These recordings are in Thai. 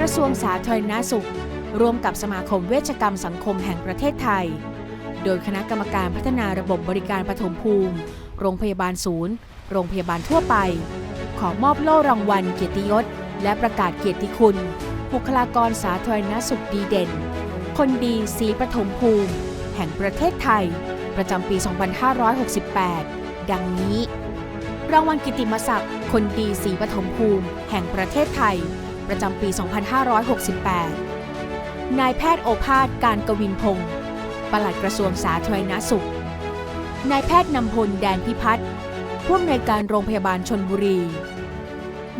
กระทรวงสาธารณสุข ร่วมกับสมาคมเวชกรรมสังคมแห่งประเทศไทย โดยคณะกรรมการพัฒนาระบบบริการปฐมภูมิ โรงพยาบาลศูนย์ โรงพยาบาลทั่วไป ขอมอบโล่รางวัลเกียรติยศ และประกาศเกียรติคุณ บุคลากรสาธารณสุขดีเด่น คนดีสีปฐมภูมิ แห่งประเทศไทย ประจำปี 2568 ดังนี้ รางวัลกิติมศักดิ์คนดีสีปฐมภูมิ แห่งประเทศไทย ประจำปี 2568 นายแพทย์โอภาสการกวินพงศ์ปลัดกระทรวงสาธารณสุข นายแพทย์นำพลแดนพิพัฒน์ผู้อำนวยการโรงพยาบาลชนบุรี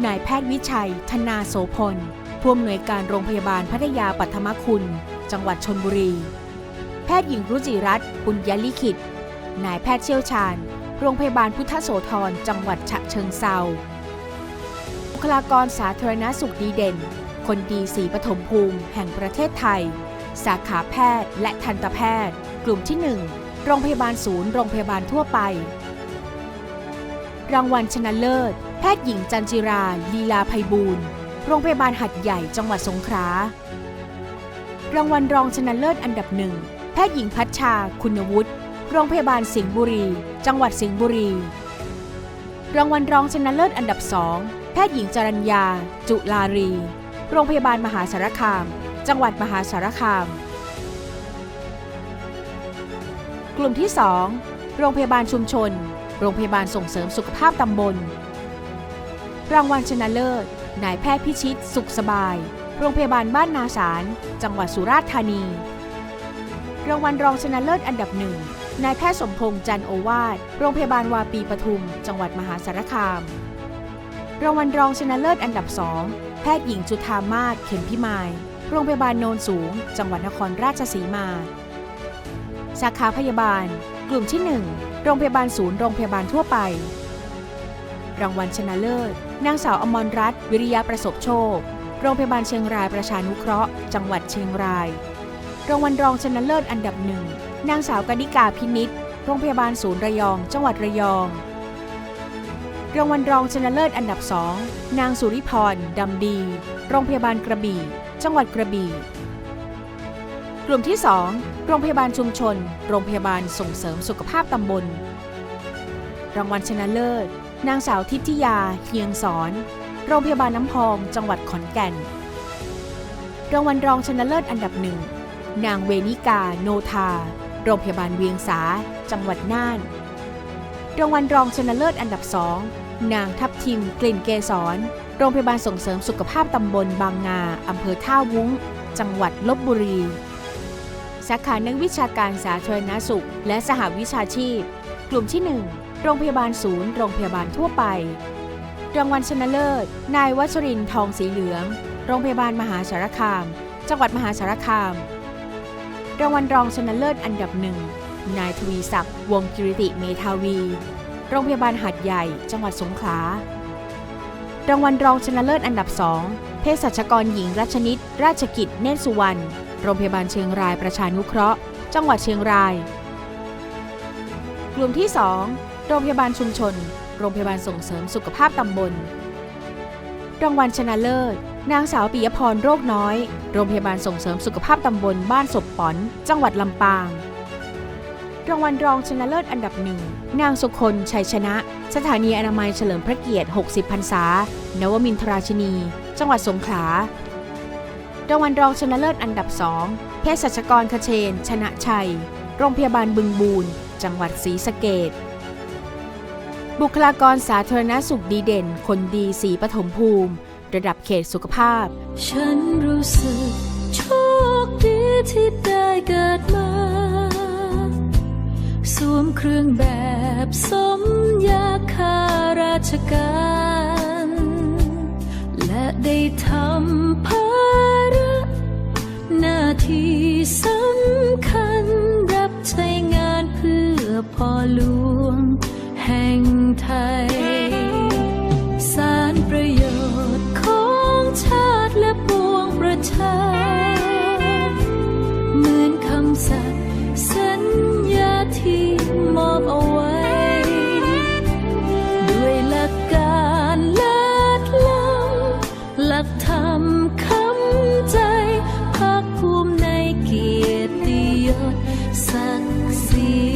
นายแพทย์วิชัย ธนาโสพล ผู้อำนวยการโรงพยาบาลพัทยาปัทมคุณ จังหวัดชนบุรี แพทย์หญิงรุจิรัตน์ปุญญลิขิต นายแพทย์เชี่ยวชาญ โรงพยาบาลพุทธโสธร จังหวัดฉะเชิงเซาบุคลากรสาธารณสุขดีเด่น คนดีสีปฐมภูมิ แห่งประเทศไทย สาขาแพทย์และทันตแพทย์ กลุ่มที่ 1 โรงพยาบาลศูนย์ โรงพยาบาลทั่วไป รางวัลชนะเลิศ แพทย์หญิงจันจิรา ลีลาภัยบูรณ์ โรงพยาบาลหัดใหญ่จังหวัดสงขลา รางวัลรองชนะเลิศอันดับหนึ่ง แพทย์หญิงพัชชา คุณวุฒิ โรงพยาบาลสิงห์บุรี จังหวัดสิงห์บุรี รางวัลรองชนะเลิศอันดับสองแพทย์หญิงจรัญญา จุลารี โรงพยาบาลมหาสารคาม จังหวัดมหาสารคาม กลุ่มที่ 2 โรงพยาบาลชุมชน โรงพยาบาลส่งเสริมสุขภาพตำบล รางวัลชนะเลิศ นายแพทย์พิชิต สุขสบาย โรงพยาบาลบ้านนาสาร จังหวัดสุราษฎร์ธานี รางวัลรองชนะเลิศอันดับหนึ่ง นายแพทย์สมพงษ์จันโอวาทโรงพยาบาลวาปีปทุม จังหวัดมหาสารคาม รางวัลรองชนะเลิศอันดับสองแพทย์หญิงจุธามาศเข็มพิมาย โรงพยาบาลโนนสูง จังหวัดนครราชสีมา สาขาพยาบาล กลุ่มที่ 1 โรงพยาบาลศูนย์โรงพยาบาลทั่วไป รางวัลชนะเลิศ นางสาวอมรรัตน์วิริยะประสบโชค โรงพยาบาลเชียงรายประชานุเคราะห์ จังหวัดเชียงราย รางวัลรองชนะเลิศอันดับหนึ่ง นางสาวกนิกาพินิษโรงพยาบาลศูนย์ระยอง จังหวัดระยอง รางวัลรองชนะเลิศอันดับสองนางสุริพรดำดี โรงพยาบาลกระบี่ จังหวัดกระบี่ กลุ่มที่ 2 โรงพยาบาลชุมชน โรงพยาบาลส่งเสริมสุขภาพตำบล รางวัลชนะเลิศ นางสาวทิพยาเฮียงสอน โรงพยาบาลน้ำพอง จังหวัดขอนแก่น รางวัลรองชนะเลิศอันดับหนึ่ง นางเวนิกาโนทา โรงพยาบาลเวียงสา จังหวัดน่าน รางวัลรองชนะเลิศอันดับสอง นางทับทิมกลิ่นเกษร โรงพยาบาลส่งเสริมสุขภาพตำบลบางนาอำเภอท่าวุ้ง จังหวัดลบบุรี สาขานักวิชาการสาธารณสุข และสหวิชาชีพ กลุ่มที่ 1 โรงพยาบาลศูนย์ โรงพยาบาลทั่วไป รางวัลชนะเลิศ นายวัชรินทร์ทองสีเหลือง โรงพยาบาลมหาสารคาม จังหวัดมหาสารคาม รางวัลรองชนะเลิศอันดับหนึ่ง นายทวีศักดิ์วงกิริติเมธาวี โรงพยาบาลหัดใหญ่ จังหวัดสงขลา รางวัลรองชนะเลิศอันดับสองเภสัชกรหญิงรัชนิต ราชกิจ เนตรสุวรรณ โรงพยาบาลเชียงรายประชานุเคราะห์ จังหวัดเชียงราย กลุ่มที่ 2 โรงพยาบาลชุมชน โรงพยาบาลส่งเสริมสุขภาพตำบล รางวัลชนะเลิศ นางสาวปิยพรโรคน้อย โรงพยาบาลส่งเสริมสุขภาพตำบลบ้านศพปอน จังหวัดลำปาง รางวัลรองชนะเลิศอันดับหนึ่ง นางสุคนชัยชนะ สถานีอนามัยเฉลิมพระเกียรติ 60 พรรษา นวมินทราชินี จังหวัดสงขลา รางวัลรองชนะเลิศอันดับสองเภสัชกรคเชน ชนะชัย โรงพยาบาลบึงบูรจังหวัดศรีสะเกดบุคลากรสาธารณสุขดีเด่น คนดีสีปฐมภูมิ ระดับเขตสุขภาพ ฉันรู้สึกโชคดีที่ได้เกิดมา สวมเครื่องแบบสมยาข้าราชการ และได้ทำภาระหน้าที่สำคัญรับใช้งานเพื่อพ่อหลวงแห่งไทย ศักดิ์ศรี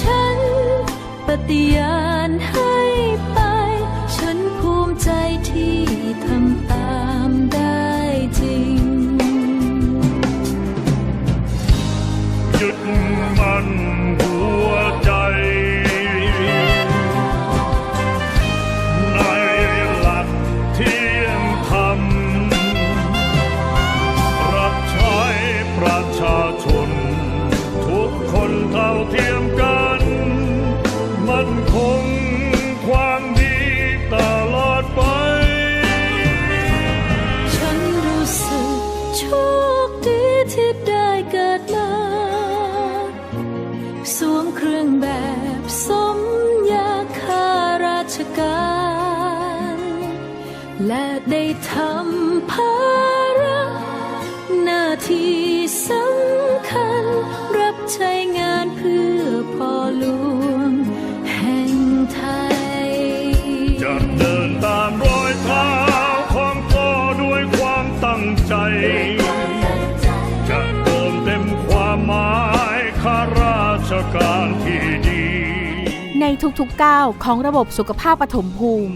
ฉันปฏิญา สวมเครื่องแบบสมยาข้าราชการ และได้ทำภา การที่ดี ในทุกๆก้าวของระบบสุขภาพปฐมภูมิ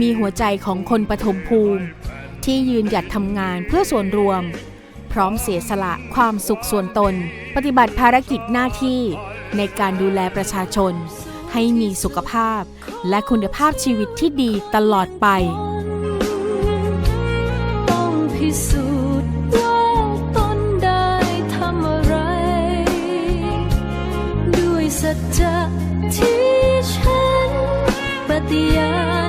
มีหัวใจของคนปฐมภูมิ ที่ยืนหยัดทำงานเพื่อส่วนรวม พร้อมเสียสละความสุขส่วนตน ปฏิบัติภารกิจหน้าที่ในการดูแลประชาชน ให้มีสุขภาพ และคุณภาพชีวิตที่ดีตลอดไป ต้องพิสูจน์ สัจจะที่ฉันปฏิญาณ